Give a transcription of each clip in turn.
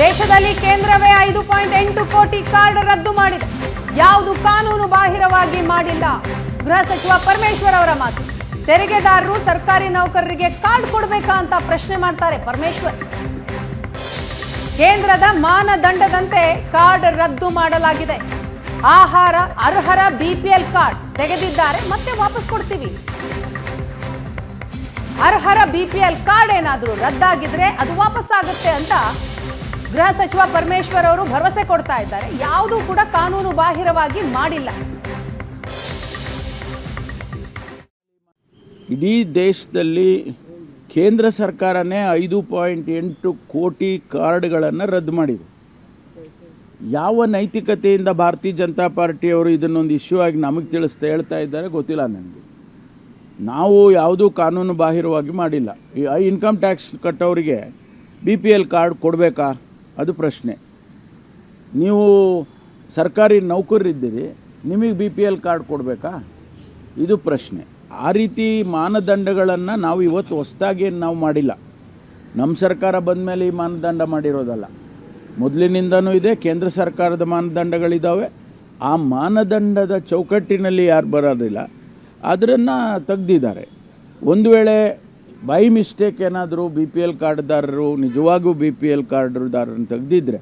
ದೇಶದಲ್ಲಿ ಕೇಂದ್ರವೇ ಐದು ಪಾಯಿಂಟ್ ಎಂಟು ಕೋಟಿ ಕಾರ್ಡ್ ರದ್ದು ಮಾಡಿದೆ. ಯಾವುದು ಕಾನೂನು ಬಾಹಿರವಾಗಿ ಮಾಡಿಲ್ಲ. ಗೃಹ ಸಚಿವ ಪರಮೇಶ್ವರ್ ಅವರ ಮಾತು. ತೆರಿಗೆದಾರರು ಸರ್ಕಾರಿ ನೌಕರರಿಗೆ ಕಾರ್ಡ್ ಕೊಡಬೇಕಾ ಅಂತ ಪ್ರಶ್ನೆ ಮಾಡ್ತಾರೆ ಪರಮೇಶ್ವರ್. ಕೇಂದ್ರದ ಮಾನದಂಡದಂತೆ ಕಾರ್ಡ್ ರದ್ದು ಮಾಡಲಾಗಿದೆ. ಆಹಾರ, ಅರ್ಹರ ಬಿಪಿಎಲ್ ಕಾರ್ಡ್ ತೆಗೆದಿದ್ದಾರೆ, ಮತ್ತೆ ವಾಪಸ್ ಕೊಡ್ತೀವಿ. ಅರ್ಹರ ಬಿಪಿಎಲ್ ಕಾರ್ಡ್ ಏನಾದರೂ ರದ್ದಾಗಿದ್ರೆ ಅದು ವಾಪಸ್ ಆಗುತ್ತೆ ಅಂತ ಗೃಹ ಸಚಿವ ಪರಮೇಶ್ವರ್ ಅವರು ಭರವಸೆ ಕೊಡ್ತಾ ಇದ್ದಾರೆ. ಯಾವುದೂ ಕೂಡ ಕಾನೂನು ಬಾಹಿರವಾಗಿ ಮಾಡಿಲ್ಲ. ಇಡೀ ದೇಶದಲ್ಲಿ ಕೇಂದ್ರ ಸರ್ಕಾರನೇ ಐದು ಪಾಯಿಂಟ್ ಎಂಟು ಕೋಟಿ ಕಾರ್ಡ್ಗಳನ್ನು ರದ್ದು ಮಾಡಿದೆ. ಯಾವ ನೈತಿಕತೆಯಿಂದ ಭಾರತೀಯ ಜನತಾ ಪಾರ್ಟಿಯವರು ಇದನ್ನೊಂದು ಇಶ್ಯೂ ಆಗಿ ನಮಗೆ ತಿಳಿಸ್ತಾ ಹೇಳ್ತಾ ಇದ್ದಾರೆ ಗೊತ್ತಿಲ್ಲ ನನಗೆ. ನಾವು ಯಾವುದೂ ಕಾನೂನು ಬಾಹಿರವಾಗಿ ಮಾಡಿಲ್ಲ. ಈ ಇನ್ಕಮ್ ಟ್ಯಾಕ್ಸ್ ಕಟ್ಟೋರಿಗೆ ಬಿ ಪಿ ಎಲ್ ಕಾರ್ಡ್ ಕೊಡಬೇಕಾ? ಅದು ಪ್ರಶ್ನೆ. ನೀವು ಸರ್ಕಾರಿ ನೌಕರರಿದ್ದೀರಿ, ನಿಮಗೆ ಬಿ ಪಿ ಎಲ್ ಕಾರ್ಡ್ ಕೊಡಬೇಕಾ? ಇದು ಪ್ರಶ್ನೆ. ಆ ರೀತಿ ಮಾನದಂಡಗಳನ್ನು ನಾವು ಇವತ್ತು ಹೊಸ್ದಾಗಿ ನಾವು ಮಾಡಿಲ್ಲ. ನಮ್ಮ ಸರ್ಕಾರ ಬಂದ ಮೇಲೆ ಈ ಮಾನದಂಡ ಮಾಡಿರೋದಲ್ಲ. ಮೊದಲಿನಿಂದನೂ ಇದೆ, ಕೇಂದ್ರ ಸರ್ಕಾರದ ಮಾನದಂಡಗಳಿದ್ದಾವೆ ಆ ಮಾನದಂಡದ ಚೌಕಟ್ಟಿನಲ್ಲಿ ಯಾರು ಬರೋದಿಲ್ಲ. ಅದರನ್ನು ತೆಗ್ದಿದ್ದಾರೆ. ಒಂದು ವೇಳೆ ಬೈ ಮಿಸ್ಟೇಕ್ ಏನಾದರೂ ಬಿ ಪಿ ಎಲ್ ಕಾರ್ಡ್ದಾರರು, ನಿಜವಾಗೂ ಬಿ ಪಿ ಎಲ್ ಕಾರ್ಡ್ದಾರರನ್ನು ತೆಗ್ದಿದ್ರೆ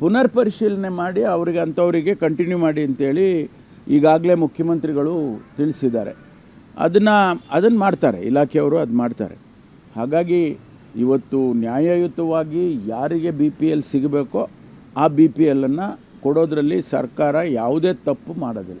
ಪುನರ್ ಪರಿಶೀಲನೆ ಮಾಡಿ ಅವರಿಗೆ, ಅಂಥವರಿಗೆ ಕಂಟಿನ್ಯೂ ಮಾಡಿ ಅಂತೇಳಿ ಈಗಾಗಲೇ ಮುಖ್ಯಮಂತ್ರಿಗಳು ತಿಳಿಸಿದ್ದಾರೆ. ಅದನ್ನು ಅದನ್ನು ಮಾಡ್ತಾರೆ, ಇಲಾಖೆಯವರು ಅದು ಮಾಡ್ತಾರೆ. ಹಾಗಾಗಿ ಇವತ್ತು ನ್ಯಾಯಯುತವಾಗಿ ಯಾರಿಗೆ ಬಿ ಪಿ ಎಲ್ ಸಿಗಬೇಕೋ ಆ ಬಿ ಪಿ ಎಲ್ಲನ್ನು ಕೊಡೋದರಲ್ಲಿ ಸರ್ಕಾರ ಯಾವುದೇ ತಪ್ಪು ಮಾಡೋದಿಲ್ಲ.